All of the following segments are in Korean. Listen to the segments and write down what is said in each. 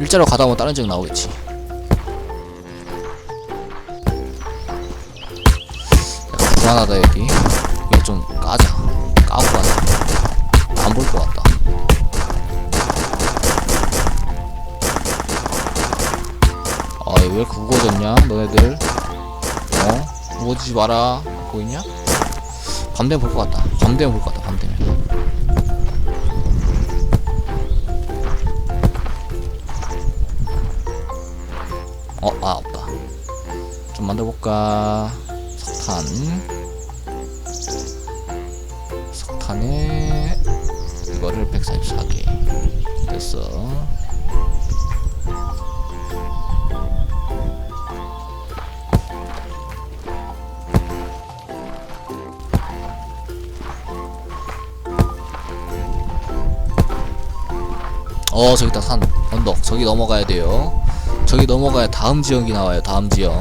일자로 가다 보면 다른 지역 나오겠지. 약간 불안하다 여기 여기 좀 까자. 까고 가자. 안 볼 것 같다. 아왜 이렇게 우거졌냐 너네들? 어? 우거지지 마라. 보이냐? 밤 되면 볼 것 같다. 밤 되면 볼 것 같다 밤 되면 좀 만들어볼까? 석탄. 석탄에, 이거를 144개. 됐어. 어, 저기 있다, 산. 언덕. 저기 넘어가야 돼요. 저기 넘어가야 다음 지역이 나와요. 다음 지역.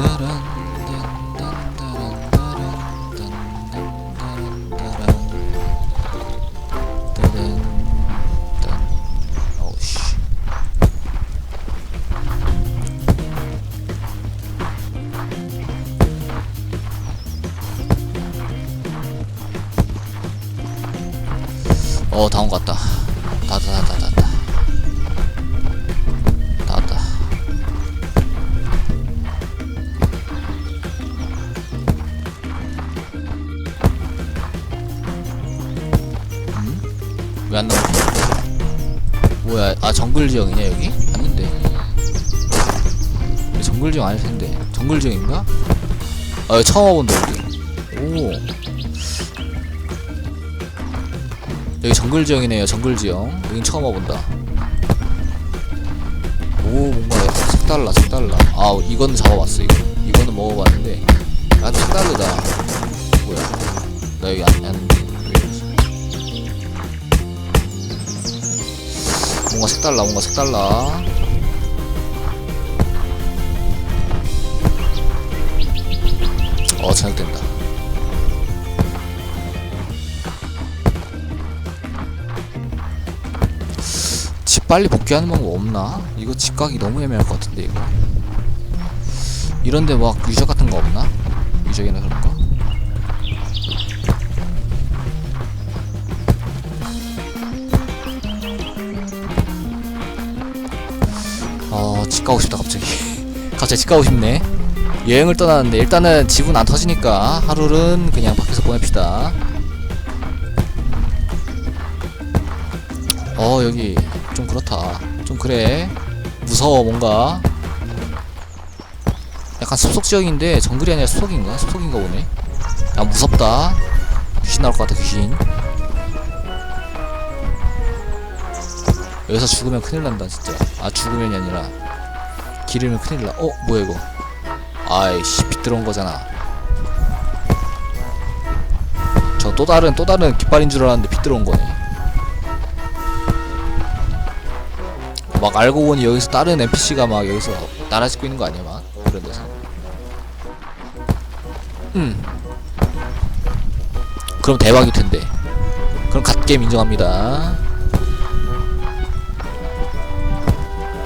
Daran 왜 안 나오지? 뭐야? 아 정글 지역이냐 여기? 여기 정글 지역 아닐 텐데. 정글 지역인가? 아 여기 처음 와본다 여기. 오. 여기 정글 지역이네요. 정글 지역. 여긴 처음 와본다. 오 뭔가 색달라 색달라. 아 이건 잡아봤어 이거. 이거는 먹어봤는데. 아 색다르다. 뭐야? 나 여기 안 안. 뭔가 색달라 뭔가 색달라 어 저녁된다 집 빨리 복귀하는 방법 없나? 이거 집 가기 너무 애매할 것 같은데 이거 이런데 막 유적 같은 거 없나? 유적이나 그런 거? 집 가고 싶다, 갑자기. 갑자기 집 가고 싶네. 여행을 떠나는데, 일단은 집은 안 터지니까, 하루는 그냥 밖에서 보냅시다. 어, 여기, 좀 그렇다. 좀 그래. 무서워, 뭔가. 약간 숲속 지역인데, 정글이 아니라 숲속인가? 숲속인가 보네. 야, 무섭다. 귀신 나올 것 같아, 귀신. 여기서 죽으면 큰일 난다 진짜 아 죽으면이 아니라 기르면 큰일 나. 어? 뭐야 이거? 아이씨 빗 들어온 거잖아. 저 또 다른 또 다른 깃발인 줄 알았는데 빗 들어온 거네. 막 알고 보니 여기서 다른 NPC가 막 여기서 날아짓고 있는 거 아니야 막? 그런 데서. 음. 그럼 대박일 텐데. 그럼 갓게임 인정합니다.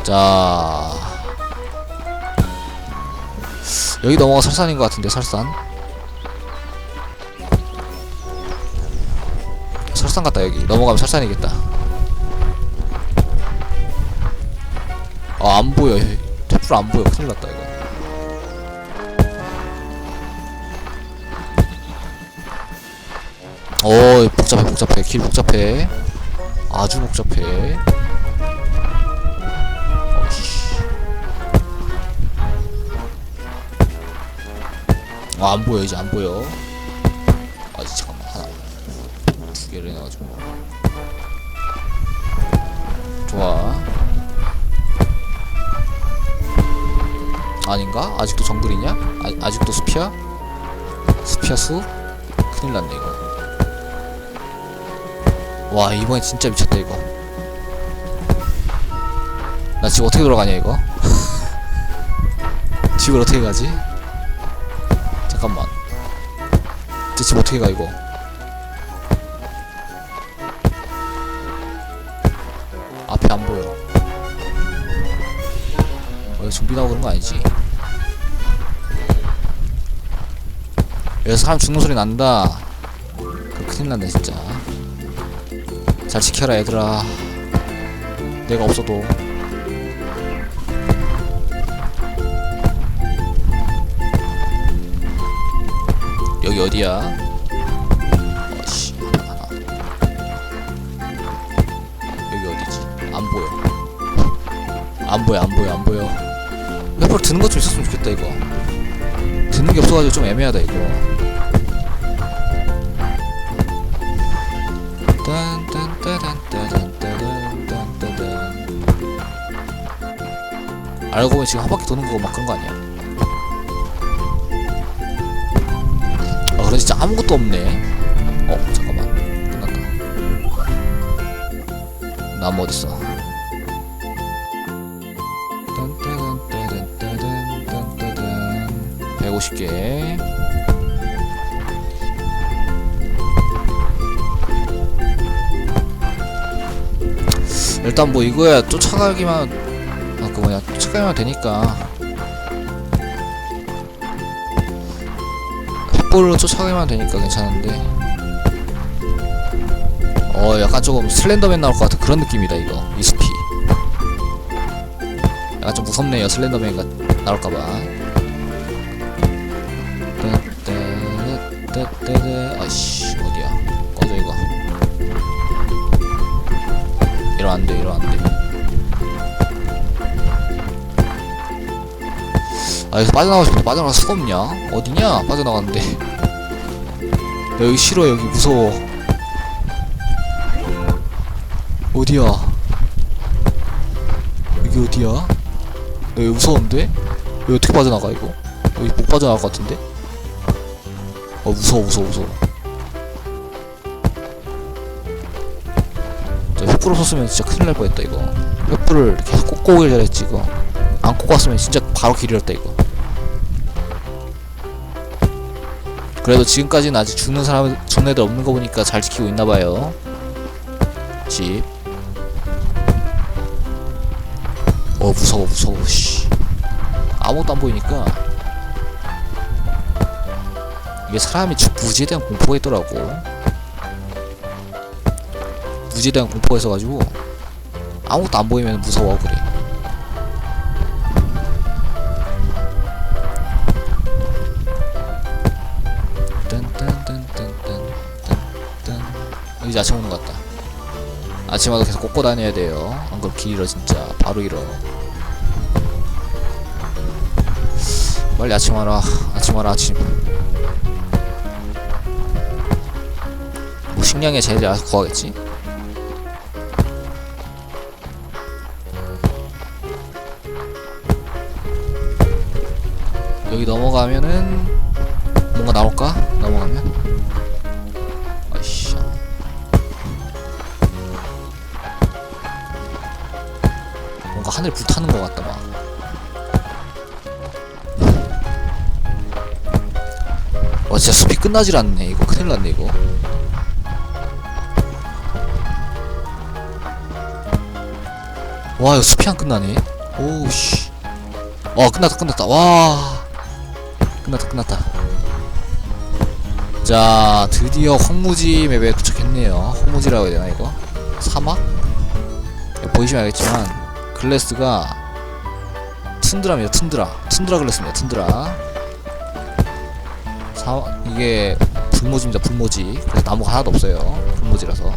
자 여기 넘어가 설산인 것 같은데 설산. 설산 같다 여기. 넘어가면 설산이겠다. 아 안보여. 탭풀 안보여. 큰일났다 이거. 어 복잡해 복잡해. 길 복잡해. 아주 복잡해 아, 안 보여, 이제 안 보여. 아, 잠깐만, 하나. 두 개를 해놔가지고. 좋아. 아닌가? 아직도 정글이냐? 아, 아직도 숲이야? 숲이야, 숲? 큰일 났네, 이거. 와 이번에 진짜 미쳤다 이거 나 지금 어떻게 돌아가냐 이거 집을 어떻게 가지 쟤집 어떻게 가 이거? 앞에 안 보여. 어, 좀비 그런 거 아니지? 여기서 사람 죽는 소리 난다. 그 큰일 난다 진짜. 잘 지켜라 얘들아. 내가 없어도. 여기 어디야? 안 보여 안 보여 안 보여. 옆으로 드는 것 좀 있었으면 좋겠다 이거. 드는 게 없어가지고 좀 애매하다 이거. 알고 보면 지금 한 바퀴 도는 거막 그런 거 아니야? 아 그래? 진짜 아무것도 없네. 어 잠깐만. 끝났다. 나무 어딨어 150개 일단 뭐 이거야 쫓아가기만 아 그 뭐냐 쫓아가기만 되니까. 횃불로 쫓아가기만 되니까 괜찮은데. 어 약간 조금 슬렌더맨 나올 것 같은 그런 느낌이다 이거. 이 숲이 약간 좀 무섭네요 슬렌더맨 가 나올까봐 따따따따따 아이씨 어디야? 꺼져 이거. 이러면 안돼 이러면 안돼. 아 여기서 빠져나가고 싶은데 빠져나갈 수가 없냐? 어디냐? 빠져나갔는데. 야, 여기 싫어 여기 무서워. 어디야? 여기 어디야? 여기 무서운데? 여기 어떻게 빠져나가 이거? 여기 못 빠져나갈 것 같은데 어 무서워 무서워 무서워. 저 횃불을 썼으면 진짜 큰일 날 뻔했다 이거. 횃불을 계속 꽂고 오길 잘했지 이거. 안 꽂고 왔으면 진짜 바로 길 잃었다 이거. 그래도 지금까지는 아직 죽는 사람 죽는 애들 없는 거 보니까 잘 지키고 있나봐요. 집. 어 무서워 무서워 씨. 아무것도 안 보이니까 이게 사람이 죽 무지에 대한 공포가 있더라고. 무지에 대한 공포가 있어가지고 아무것도 안 보이면 무서워 그래. 여기 아침 오는 것 같다. 아침마다 계속 꽂고 다녀야 돼요. 안 그럼 길 잃어 진짜. 바로 잃어 빨리 아침 와라. 아침 와라 아침. 뭐 식량에 제일 알아서 구하겠지? 여기 넘어가면은 뭔가 나올까? 넘어가면? 아이씨. 뭔가 하늘 불타는 것 같다 막 와 진짜 숲이 끝나질 않네. 이거 큰일 났네 이거. 와 이거 숲이 안 끝나네. 오우씨. 와 끝났다 끝났다. 와. 끝났다 끝났다. 자 드디어 황무지 맵에 도착했네요. 황무지라고 해야 되나 이거? 사막? 예, 보이시면 알겠지만 글래스가 툰드라입니다 툰드라. 툰드라 글래스입니다 툰드라 사 이게 불모지입니다 불모지. 그래서 나무가 하나도 없어요 불모지라서.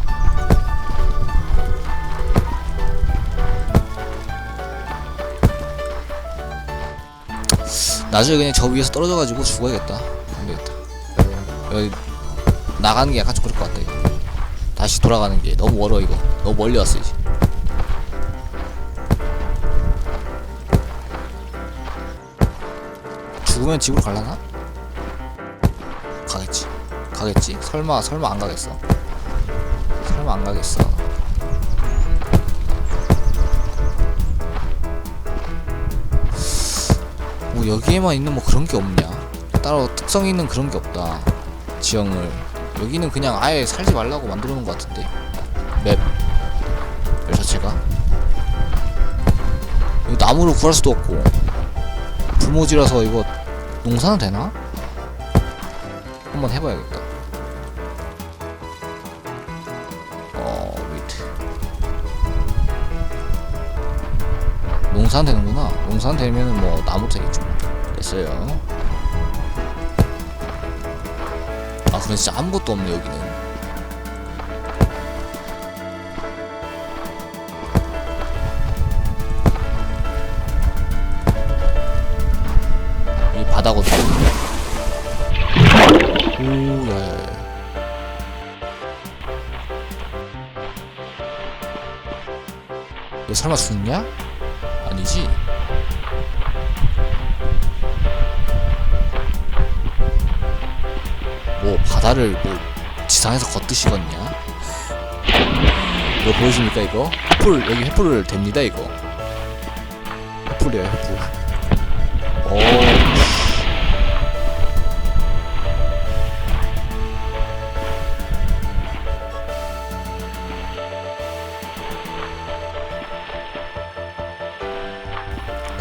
나중에 그냥 저 위에서 떨어져가지고 죽어야겠다. 안되겠다. 여기 나가는 게 약간 좀 그럴 것 같다 이거. 다시 돌아가는 게. 너무 멀어 이거. 너무 멀리 왔어 이제. 죽으면 집으로 갈라나? 가겠지 설마 설마 안 가겠어 설마 안 가겠어. 뭐 여기에만 있는 뭐 그런 게 없냐? 따로 특성 있는 그런 게 없다. 지형을 여기는 그냥 아예 살지 말라고 만들어 놓은 것 같은데 맵 자체가 여기 나무를 구할 수도 없고 불모지라서 이거 농사는 되나? 한번 해봐야겠다. 농사는 되는구나. 농사는 되면은 뭐 나무 되겠죠. 됐어요. 아, 근데 진짜 아무것도 없네 여기는. 이 바다거든. 오, 야, 야, 야. 너 설마 죽냐? 아니지? 뭐 바다를 뭐 지상에서 걷듯이 걷냐? 이거 보이십니까 이거? 횃불 여기 횃불을 댑니다 이거 횃불이에요 횃불 오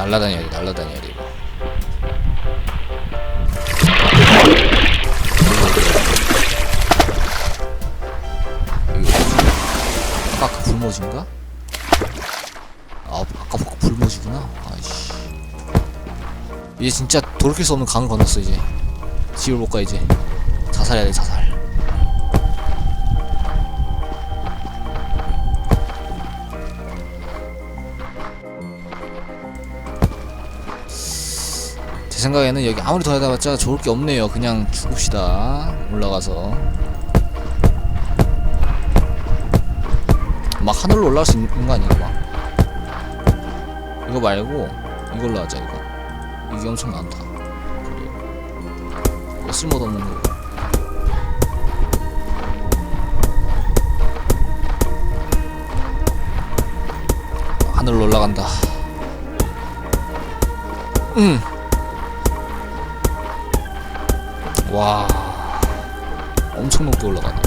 날라다녀야 돼 날라다녀야 돼 이거? 아까 그 불모지인가? 아 아까 그 불모지구나. 아이씨. 이제 진짜 돌이킬 수 없는 강을 건넜어 이제. 집을 못 가 이제. 자살해야 돼 자살 생각에는 여기 아무리 더 해다봤자 좋을 게 없네요. 그냥 죽읍시다. 올라가서. 막 하늘로 올라갈 수 있는 거 아니야, 막. 이거 말고 이걸로 하자, 이거. 이게 엄청 많다. 그래. 이거 쓸모도 없는 거. 하늘로 올라간다. 음. 와. 엄청 높게 올라가네.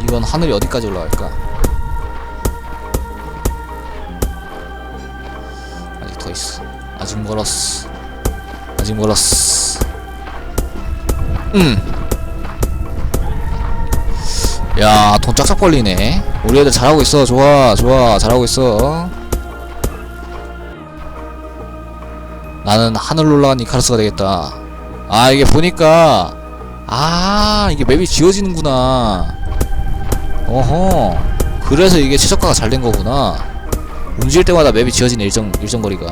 이건 하늘이 어디까지 올라갈까? 아직 더 있어. 아직 멀었어. 아직 멀었어. 음 야 돈 짝짝 벌리네. 우리 애들 잘하고 있어. 좋아 좋아. 잘하고 있어 나는 하늘로 올라간 이카루스가 되겠다. 아 이게 보니까 아 이게 맵이 지워지는구나. 어허. 그래서 이게 최저가가 잘 된 거구나. 움직일 때마다 맵이 지워지는 일정 일정 거리가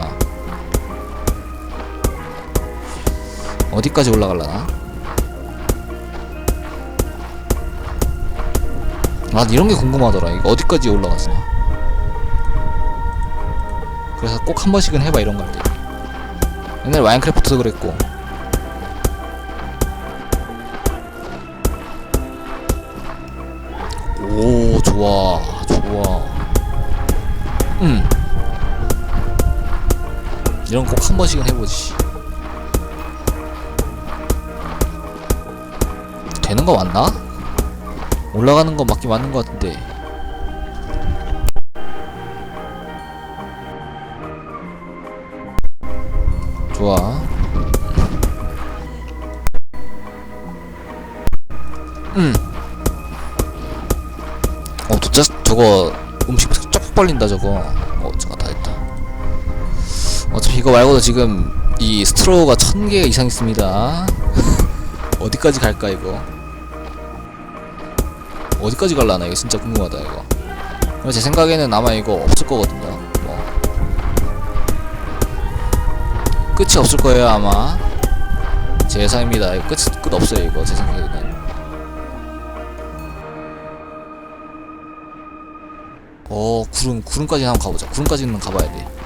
어디까지 올라갈라나? 난 이런 게 궁금하더라. 이거 어디까지 올라갔어? 그래서 꼭 한 번씩은 해봐 이런 거 할 때. 옛날 마인크래프트도 그랬고. 오 좋아 좋아. 음. 이런 거 꼭 한 번씩은 해보지. 되는 거 맞나? 올라가는 거 맞긴 맞는 거 같은데 좋아. 음. 어, 도짜 저거 음식 쫙 벌린다 저거. 어, 저거 다 됐다. 어차피 이거 말고도 지금 이 스트로우가 천 개 이상 있습니다. 어디까지 갈까 이거? 어디까지 갈라나 이거 진짜 궁금하다 이거. 제 생각에는 아마 이거 없을 거거든요. 끝이 없을 거예요 아마. 제 예상입니다. 끝, 끝 없어요 이거. 제 생각에는. 어 구름 구름까지 한번 가보자. 구름까지는 가봐야 돼